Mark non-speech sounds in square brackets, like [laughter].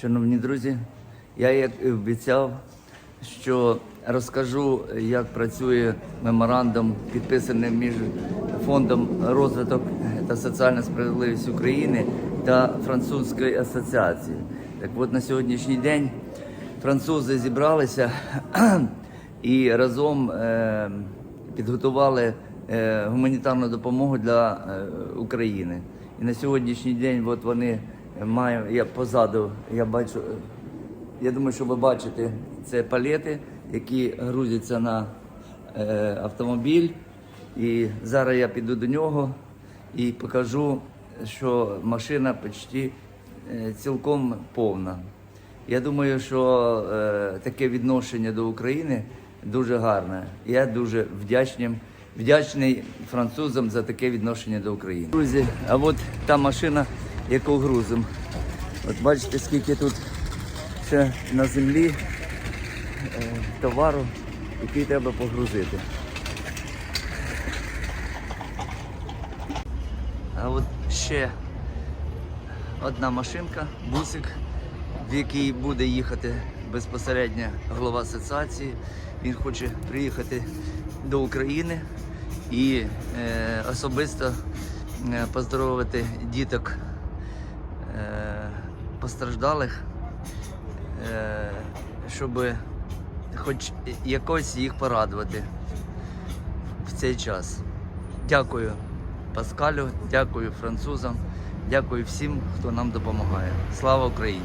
Шановні друзі, я як і обіцяв, що розкажу, як працює меморандум, підписаний між фондом розвиток та соціальна справедливість України та французької асоціації. Так от на сьогоднішній день французи зібралися [clears throat] і разом е, підготували е, гуманітарну допомогу для е, України. І на сьогоднішній день от вони мають, я позаду, я бачу, е, я думаю, що ви бачите, це палети, які грузяться на е, автомобіль. І зараз я піду до нього і покажу, що машина почти е, цілком повна. Я думаю, що е, таке відношення до України дуже гарне. Я дуже вдячним, вдячний французам за таке відношення до України. Друзі, а от та машина, яку грузимо. От бачите, скільки тут ще на землі е, товару, який треба погрузити. А от ще одна машинка, бусик, в який буде їхати безпосередньо голова асоціації. Він хоче приїхати до України і е, особисто е, поздоровити діток е, постраждалих, е, щоб хоч якось їх порадувати в цей час. Дякую Паскалю, дякую французам, дякую всім, хто нам допомагає. Слава Україні!